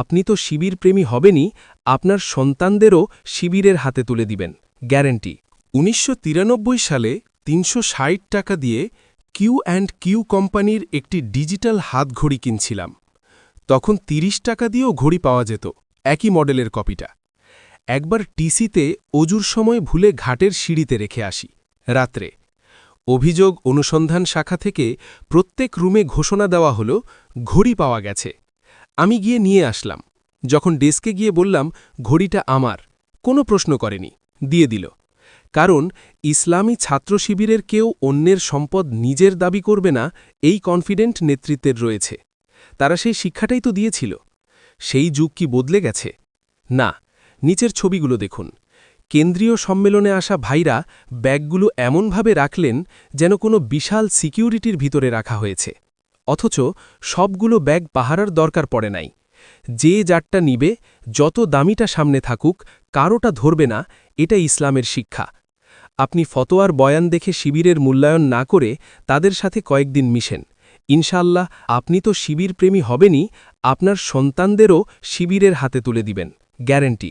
আপনি তো শিবির প্রেমী হবেনই, আপনার সন্তানদেরও শিবিরের হাতে তুলে দিবেন। গ্যারেন্টি। উনিশশো তিরানব্বই সালে তিনশো ষাট টাকা দিয়ে কিউ অ্যান্ড কিউ কোম্পানির একটি ডিজিটাল হাতঘড়ি কিনছিলাম। তখন ৩০ টাকা দিয়েও ঘড়ি পাওয়া যেত, একই মডেলের কপিটা। একবার টিসিতে অজুর সময় ভুলে ঘাটের সিঁড়িতে রেখে আসি। রাত্রে। অভিযোগ অনুসন্ধান শাখা থেকে প্রত্যেক রুমে ঘোষণা দেওয়া হলো, ঘড়ি পাওয়া গেছে। আমি গিয়ে নিয়ে আসলাম। যখন ডেস্কে গিয়ে বললাম, ঘড়িটা আমার। কোনো প্রশ্ন করেনি, দিয়ে দিল। কারণ ইসলামী ছাত্র শিবিরের কেউ অন্যের সম্পদ নিজের দাবি করবে না, এই কনফিডেন্ট নেতৃত্বের রয়েছে। তারা সেই শিক্ষাটাই তো দিয়েছিল। সেই যুগ কি বদলে গেছে? না, নিচের ছবিগুলো দেখুন। কেন্দ্রীয় সম্মেলনে আসা ভাইরা ব্যাগগুলো এমনভাবে রাখলেন যেন কোনো বিশাল সিকিউরিটির ভিতরে রাখা হয়েছে। অথচ সবগুলো ব্যাগ পাহারার দরকার পড়ে নাই। যে যারটা নিবে, যত দামিটা সামনে থাকুক, কারোটা ধরবে না এটা ইসলামের শিক্ষা। আপনি ফতোয়ার বয়ান দেখে শিবিরের মূল্যায়ন না করে তাদের সাথে কয়েকদিন মিশেন। ইনশাল্লাহ আপনি তো শিবির প্রেমী হবেনই, আপনার সন্তানদেরও শিবিরের হাতে তুলে দিবেন। গ্যারেন্টি।